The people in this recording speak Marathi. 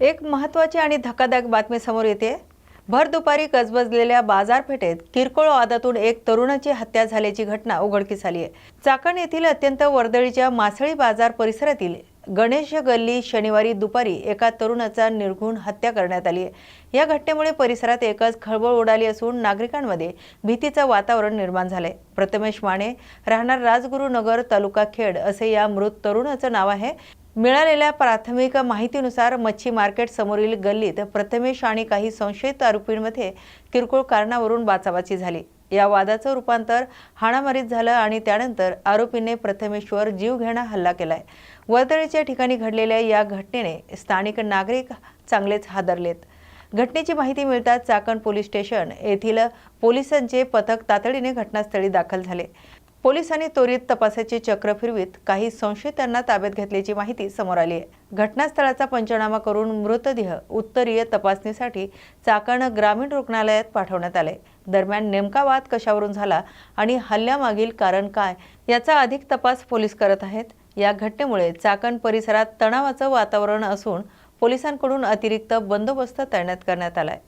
एक महत्त्वाची आणि धक्कादायक बातमी समोर येते. भर दुपारी गजबजलेल्या बाजारपेठेत किरकोळ वादातून एक तरुणाची हत्या झाल्याची घटना उघडकीस आली आहे. चाकण येथील अत्यंत वर्दळीच्या मासळी बाजार परिसरातील गणेश गल्ली शनिवारी दुपारी एका तरुणाचा निर्घुण हत्या करण्यात आली आहे. या घटनेमुळे परिसरात एकच खळबळ उडाली असून नागरिकांमध्ये भीतीचं वातावरण निर्माण झालंय. प्रथमेश माने राहणार राजगुरुनगर तालुका खेड असे या मृत तरुणाचं नाव आहे. मिळालेल्या प्राथमिक माहितीनुसार मच्छी मार्केट समोरील गल्लीत प्रथमेश आणि काही संशयित आरोपींमध्ये किरकोळ कारणावरून बाचाबाची झाली. या वादाचं रूपांतर हाणामारीत झालं आणि त्यानंतर आरोपीने जीव जीवघेणा हल्ला केलाय. वर्दळीच्या ठिकाणी घडलेल्या या घटनेने स्थानिक नागरिक चांगलेच हादरलेत. घटनेची माहिती मिळताच चाकण पोलीस स्टेशन येथील पोलिसांचे पथक तातडीने घटनास्थळी दाखल झाले. पोलिसांनी त्वरित तपासाची चक्र फिरवीत काही संशयितांना ताब्यात घेतल्याची माहिती समोर आली आहे. घटनास्थळाचा पंचनामा करून मृतदेह उत्तरीय तपासणीसाठी चाकण ग्रामीण रुग्णालयात पाठवण्यात आले. दरम्यान नेमका वाद कशावरून झाला आणि हल्ल्यामागील कारण काय याचा अधिक तपास पोलीस करत आहेत. या घटनेमुळे चाकण परिसरात तणावाचं वातावरण असून पोलिसांकडून अतिरिक्त बंदोबस्त तैनात करण्यात आलाय.